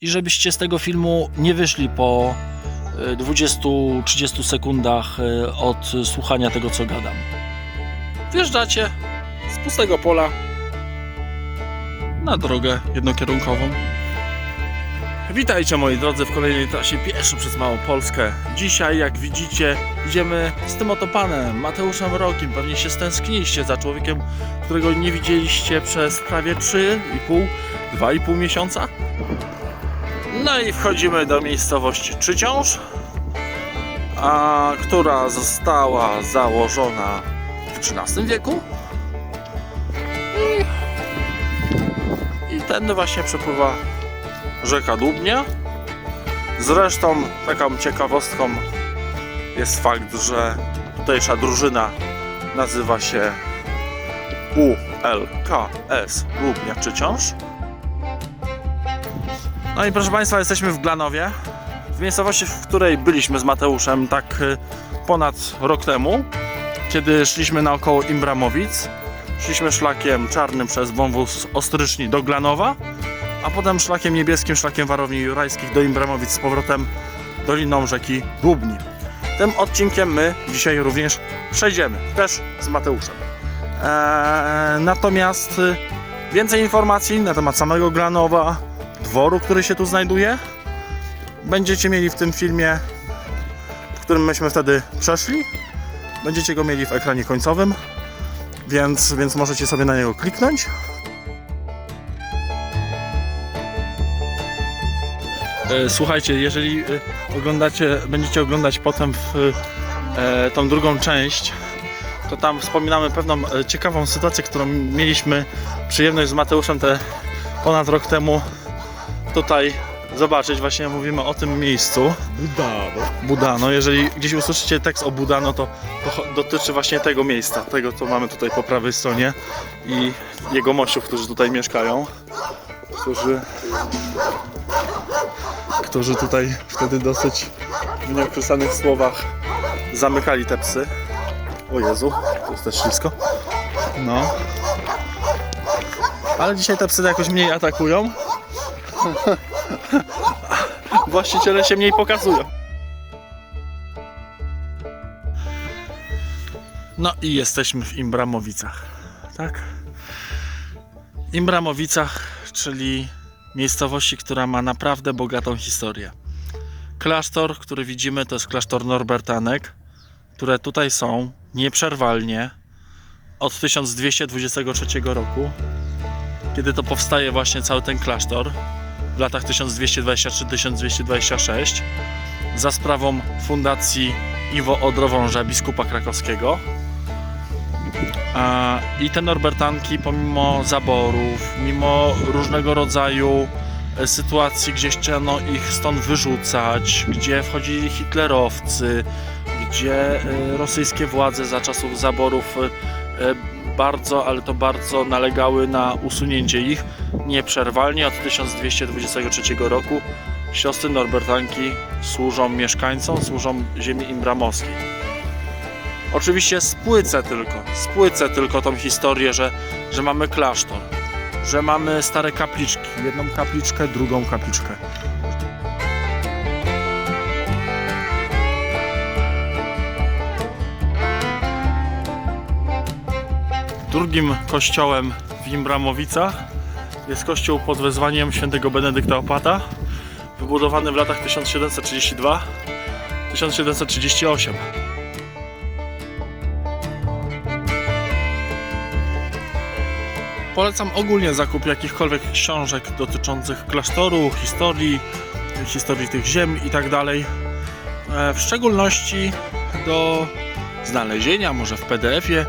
i żebyście z tego filmu nie wyszli po e, 20-30 sekundach e, od słuchania tego, co gadam. Wjeżdżacie z pustego pola na drogę jednokierunkową. Witajcie moi drodzy w kolejnej trasie pieszo przez Małopolskę. Dzisiaj, jak widzicie, idziemy z tym oto panem, Mateuszem Rokiem. Pewnie się stęskniliście za człowiekiem, którego nie widzieliście przez prawie 3,5, 2,5 miesiąca. No i wchodzimy do miejscowości Czyciąż, a, która została założona w XIII wieku. I, I tędy właśnie przepływa rzeka Dłubnia. Zresztą taką ciekawostką jest fakt, że tutejsza drużyna nazywa się ULKS Dłubnia Czyciąż. No i proszę Państwa, jesteśmy w Glanowie, w miejscowości, w której byliśmy z Mateuszem tak y, ponad rok temu, kiedy szliśmy naokoło Imbramowic. Szliśmy szlakiem czarnym przez wąwóz Ostryczni do Glanowa, a potem szlakiem niebieskim, szlakiem warowni jurajskich do Imbramowic z powrotem doliną rzeki Dłubni. Tym odcinkiem my dzisiaj również przejdziemy, też z Mateuszem. Eee, natomiast y, więcej informacji na temat samego Glanowa, dworu, który się tu znajduje, będziecie mieli w tym filmie, w którym myśmy wtedy przeszli. Będziecie go mieli w ekranie końcowym, więc, więc możecie sobie na niego kliknąć. E, Słuchajcie, jeżeli e, oglądacie, będziecie oglądać potem w, e, tą drugą część, to tam wspominamy pewną e, ciekawą sytuację, którą mieliśmy przyjemność z Mateuszem te ponad rok temu tutaj zobaczyć. Właśnie mówimy o tym miejscu. Budano. Budano. Jeżeli gdzieś usłyszycie tekst o Budano, to, to dotyczy właśnie tego miejsca, tego co mamy tutaj po prawej stronie i jego mościów, którzy tutaj mieszkają, którzy, którzy tutaj wtedy dosyć w nieokreślonych słowach zamykali te psy. O Jezu, to jest też ślisko. No. Ale dzisiaj te psy jakoś mniej atakują. Właściciele się mniej pokazują. No i jesteśmy w Imbramowicach, tak? Imbramowicach, czyli miejscowości, która ma naprawdę bogatą historię. Klasztor, który widzimy, to jest klasztor Norbertanek, które tutaj są nieprzerwalnie od 1223 roku, kiedy to powstaje właśnie cały ten klasztor w latach 1223-1226 za sprawą fundacji Iwo Odrowąża, biskupa krakowskiego. I te Norbertanki, pomimo zaborów, mimo różnego rodzaju e, sytuacji, gdzie chciano ich stąd wyrzucać, gdzie wchodzili hitlerowcy, gdzie e, rosyjskie władze za czasów zaborów e, bardzo, ale to bardzo nalegały na usunięcie ich, nieprzerwalnie od 1223 roku siostry Norbertanki służą mieszkańcom, służą ziemi imbramowskiej. Oczywiście spłycę tylko, spłycę tylko tą historię, że, że mamy klasztor, że mamy stare kapliczki, jedną kapliczkę, drugą kapliczkę. Drugim kościołem w Imbramowicach jest kościół pod wezwaniem świętego Benedykta Opata, wybudowany w latach 1732-1738. Polecam ogólnie zakup jakichkolwiek książek dotyczących klasztoru, historii, historii tych ziem i tak. E, W szczególności do znalezienia, może w PDF-ie,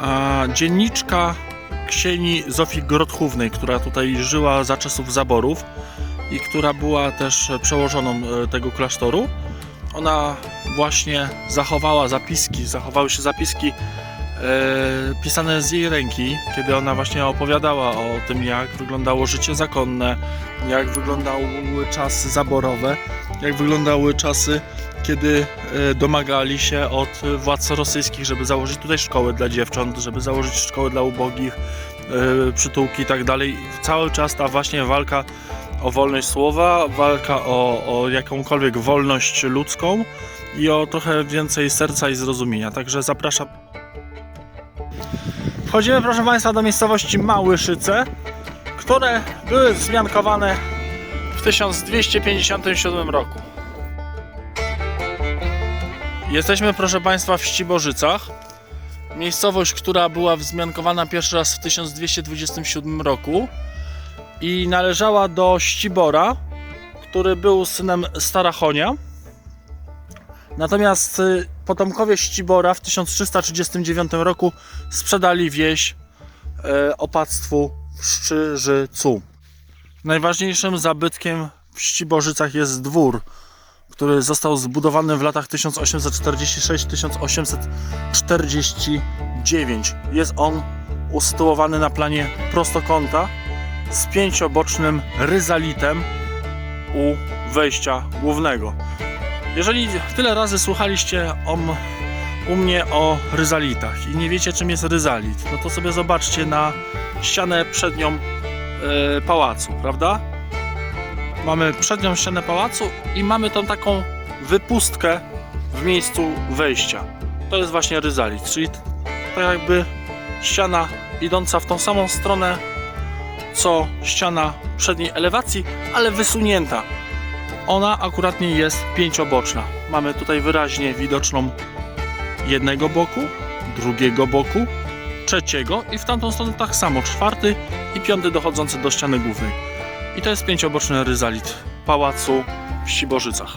a, dzienniczka ksieni Zofii Grotchównej, która tutaj żyła za czasów zaborów i która była też przełożoną e, tego klasztoru. Ona właśnie zachowała zapiski, zachowały się zapiski e, pisane z jej ręki, kiedy ona właśnie opowiadała o tym, jak wyglądało życie zakonne, jak wyglądały czasy zaborowe, jak wyglądały czasy, kiedy e, domagali się od władz rosyjskich, żeby założyć tutaj szkołę dla dziewcząt, żeby założyć szkołę dla ubogich, e, przytułki i tak dalej. Cały czas ta właśnie walka o wolność słowa, walka o, o jakąkolwiek wolność ludzką i o trochę więcej serca i zrozumienia. Także zapraszam. Wchodzimy, proszę Państwa, do miejscowości Małyszyce, które były wzmiankowane w 1257 roku. Jesteśmy, proszę Państwa, w Ściborzycach. Miejscowość, która była wzmiankowana pierwszy raz w 1227 roku i należała do Ścibora, który był synem Starachonia. Natomiast y, potomkowie Ścibora w 1339 roku sprzedali wieś e, opactwu Szczyżycu. Najważniejszym zabytkiem w Ściborzycach jest dwór, który został zbudowany w latach 1846-1849. Jest on usytuowany na planie prostokąta z pięciobocznym ryzalitem u wejścia głównego. Jeżeli tyle razy słuchaliście o, u mnie o ryzalitach i nie wiecie czym jest ryzalit, no to sobie zobaczcie na ścianę przednią e, pałacu, prawda? Mamy przednią ścianę pałacu i mamy tą taką wypustkę w miejscu wejścia. To jest właśnie ryzalit, czyli tak jakby ściana idąca w tą samą stronę co ściana przedniej elewacji, ale wysunięta. Ona akuratnie jest pięcioboczna. Mamy tutaj wyraźnie widoczną jednego boku, drugiego boku, trzeciego i w tamtą stronę tak samo, czwarty i piąty dochodzący do ściany głównej. I to jest pięcioboczny ryzalit pałacu w Ściborzycach.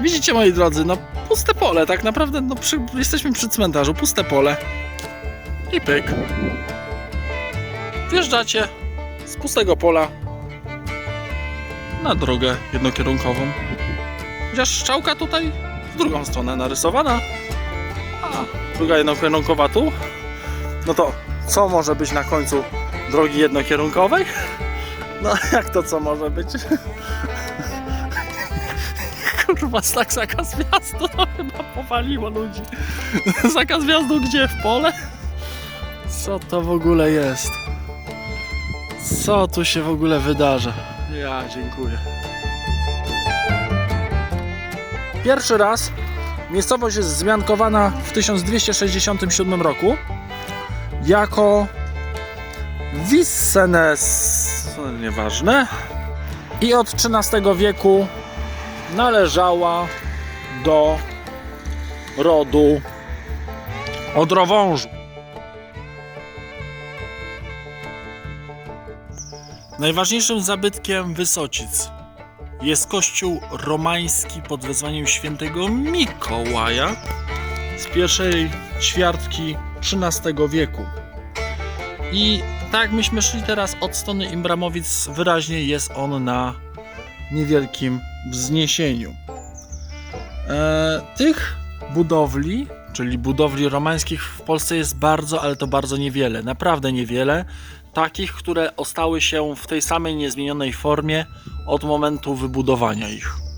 Widzicie moi drodzy, no puste pole, tak naprawdę no, przy, jesteśmy przy cmentarzu, puste pole i pyk. Wjeżdżacie z pustego pola na drogę jednokierunkową. Chociaż strzałka tutaj w drugą stronę narysowana, a druga jednokierunkowa tu. No to co może być na końcu drogi jednokierunkowej? No jak to co może być? Kurwa, tak zakaz wjazdu to chyba powaliło ludzi. Zakaz wjazdu gdzie? W pole? Co to w ogóle jest? Co tu się w ogóle wydarza? Ja dziękuję. Pierwszy raz miejscowość jest zmiankowana w 1267 roku jako Wissenes, nieważne, i od XIII wieku należała do rodu Odrowążu. Najważniejszym zabytkiem Wysocic jest kościół romański pod wezwaniem świętego Mikołaja z pierwszej ćwiartki XIII wieku. I tak myśmy szli teraz od strony Imbramowic, wyraźnie jest on na niewielkim wzniesieniu. E, tych budowli, czyli budowli romańskich w Polsce jest bardzo, ale to bardzo niewiele, naprawdę niewiele. Takich, które ostały się w tej samej niezmienionej formie od momentu wybudowania ich.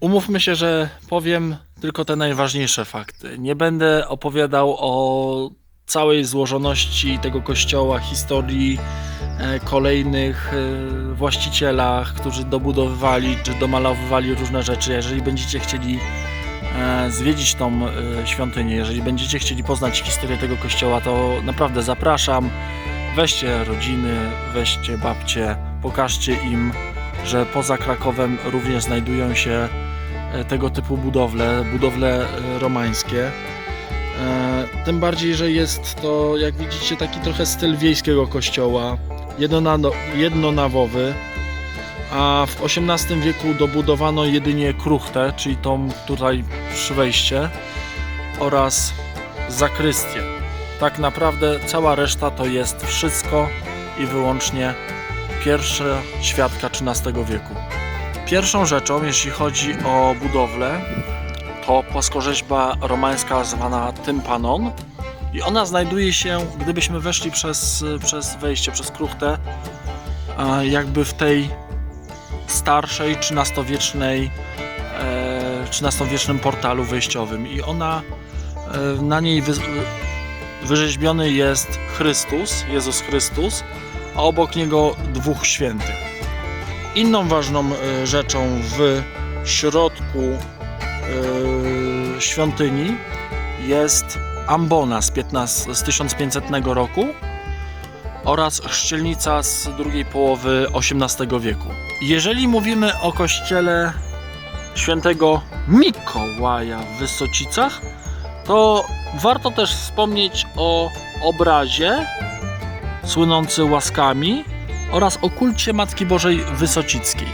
Umówmy się, że powiem tylko te najważniejsze fakty. Nie będę opowiadał o całej złożoności tego kościoła, historii e, kolejnych e, właścicielach, którzy dobudowywali czy domalowywali różne rzeczy. Jeżeli będziecie chcieli e, zwiedzić tą świątynię, jeżeli będziecie chcieli poznać historię tego kościoła, to naprawdę zapraszam. Weźcie rodziny, weźcie babcie, pokażcie im, że poza Krakowem również znajdują się tego typu budowle, budowle e, romańskie. E, Tym bardziej, że jest to, jak widzicie, taki trochę styl wiejskiego kościoła, jednona- jednonawowy, a w XVIII wieku dobudowano jedynie kruchtę, czyli tą tutaj przy wejście oraz zakrystię. Tak naprawdę cała reszta to jest wszystko i wyłącznie pierwsza ćwiartka XIII wieku. Pierwszą rzeczą, jeśli chodzi o budowlę, to płaskorzeźba romańska zwana tympanon i ona znajduje się, gdybyśmy weszli przez, przez wejście, przez kruchtę, e, jakby w tej starszej, XIII-wiecznej e, XIII-wiecznym portalu wejściowym i ona e, na niej wy, wyrzeźbiony jest Chrystus, Jezus Chrystus, a obok niego dwóch świętych. Inną ważną e, rzeczą w środku e, świątyni jest ambona z, 15, z 1500 roku oraz chrzcielnica z drugiej połowy XVIII wieku. Jeżeli mówimy o kościele świętego Mikołaja w Wysocicach, to warto też wspomnieć o obrazie słynący łaskami oraz o kulcie Matki Bożej Wysocickiej.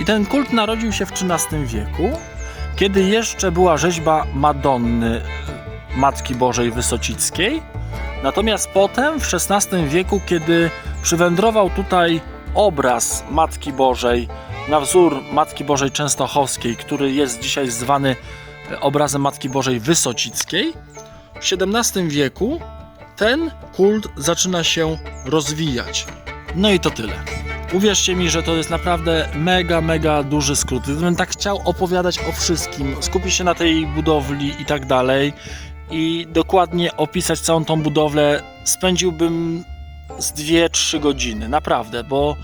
I ten kult narodził się w XIII wieku, kiedy jeszcze była rzeźba Madonny Matki Bożej Wysocickiej. Natomiast potem w XVI wieku, kiedy przywędrował tutaj obraz Matki Bożej na wzór Matki Bożej Częstochowskiej, który jest dzisiaj zwany obrazem Matki Bożej Wysocickiej, w XVII wieku ten kult zaczyna się rozwijać. No i to tyle. Uwierzcie mi, że to jest naprawdę mega, mega duży skrót. Gdybym tak chciał opowiadać o wszystkim, skupić się na tej budowli i tak dalej i dokładnie opisać całą tą budowlę, spędziłbym z 2-3 godziny, naprawdę, bo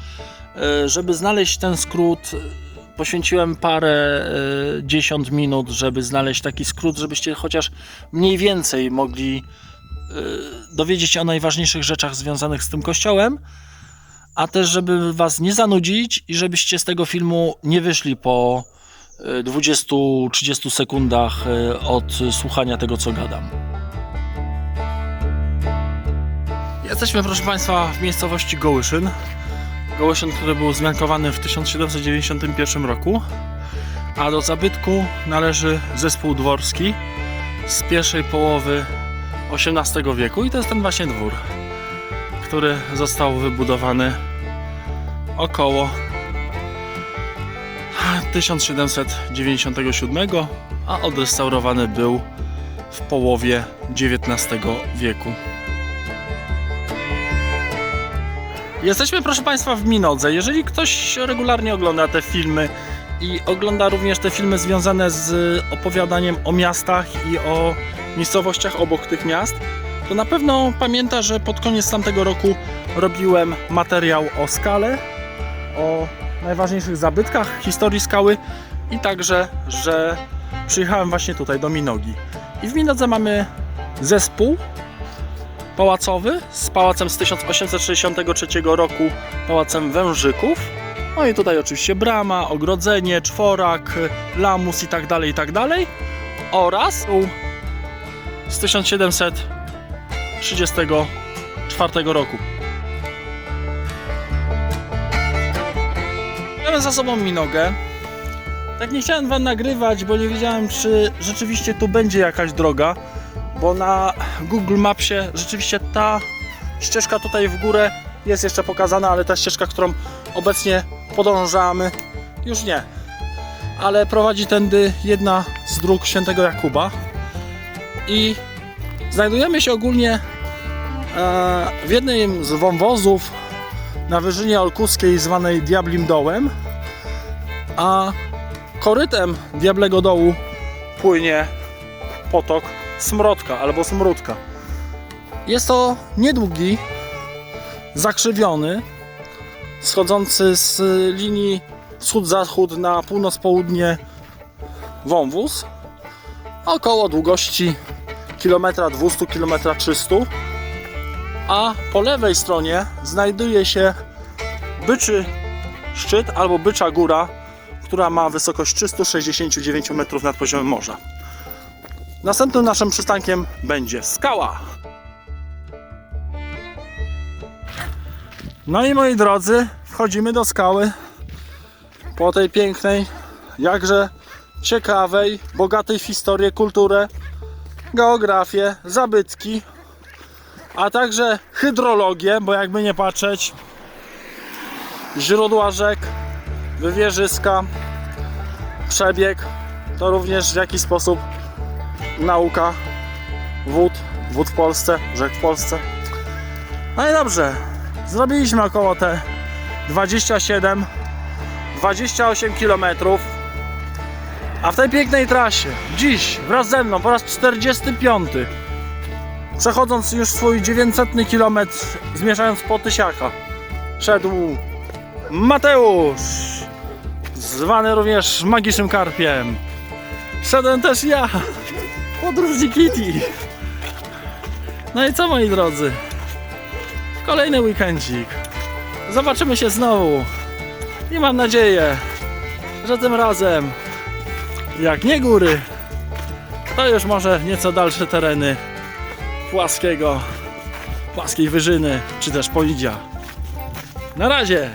e, żeby znaleźć ten skrót, poświęciłem parę e, dziesiąt minut, żeby znaleźć taki skrót, żebyście chociaż mniej więcej mogli e, dowiedzieć się o najważniejszych rzeczach związanych z tym kościołem, a też żeby was nie zanudzić i żebyście z tego filmu nie wyszli po e, 20-30 sekundach e, od słuchania tego, co gadam. Jesteśmy, proszę Państwa, w miejscowości Gołyszyn. Gołyszyn, który był zmiankowany w 1791 roku, a do zabytku należy zespół dworski z pierwszej połowy XVIII wieku i to jest ten właśnie dwór, który został wybudowany około 1797, a odrestaurowany był w połowie XIX wieku. Jesteśmy, proszę Państwa, w Minodze. Jeżeli ktoś regularnie ogląda te filmy i ogląda również te filmy związane z opowiadaniem o miastach i o miejscowościach obok tych miast, to na pewno pamięta, że pod koniec tamtego roku robiłem materiał o skale, o najważniejszych zabytkach historii skały i także, że przyjechałem właśnie tutaj do Minogi. I w Minodze mamy zespół pałacowy z pałacem z 1863 roku, pałacem Wężyków. No i tutaj oczywiście brama, ogrodzenie, czworak, lamus i tak dalej, i tak dalej. Oraz z 1734 roku. Mamy za sobą Minogę. Tak nie chciałem wam nagrywać, bo nie wiedziałem, czy rzeczywiście tu będzie jakaś droga, bo na Google Mapsie rzeczywiście ta ścieżka tutaj w górę jest jeszcze pokazana, ale ta ścieżka, którą obecnie podążamy, już nie. Ale prowadzi tędy jedna z dróg Świętego Jakuba i znajdujemy się ogólnie e, w jednym z wąwozów na wyżynie olkuskiej zwanej Diablim Dołem, a korytem Diablego Dołu płynie potok Smrodka albo Smródka. Jest to niedługi, zakrzywiony, schodzący z linii wschód-zachód na północ-południe wąwóz około długości kilometra 200 kilometra 300 a po lewej stronie znajduje się byczy szczyt albo bycza góra która ma wysokość 369 metrów nad poziomem morza. Następnym naszym przystankiem będzie skała. No i moi drodzy wchodzimy do skały po tej pięknej jakże ciekawej, bogatej w historię, kulturę, geografię, zabytki, a także hydrologię, bo jakby nie patrzeć, źródła rzek, wywierzyska, przebieg, to również w jakiś sposób nauka wód, wód w Polsce, rzek w Polsce. No i dobrze, zrobiliśmy około te 27 28 kilometrów a w tej pięknej trasie, dziś wraz ze mną po raz 45 przechodząc już swój 900 km, zmierzając po Tysiaka, szedł Mateusz, zwany również magicznym karpiem. Szedłem też ja, podróżnik Kitty. No i co moi drodzy? Kolejny weekendzik. Zobaczymy się znowu. I mam nadzieję, że tym razem, jak nie góry, to już może nieco dalsze tereny płaskiego, płaskiej wyżyny, czy też polidzia. Na razie!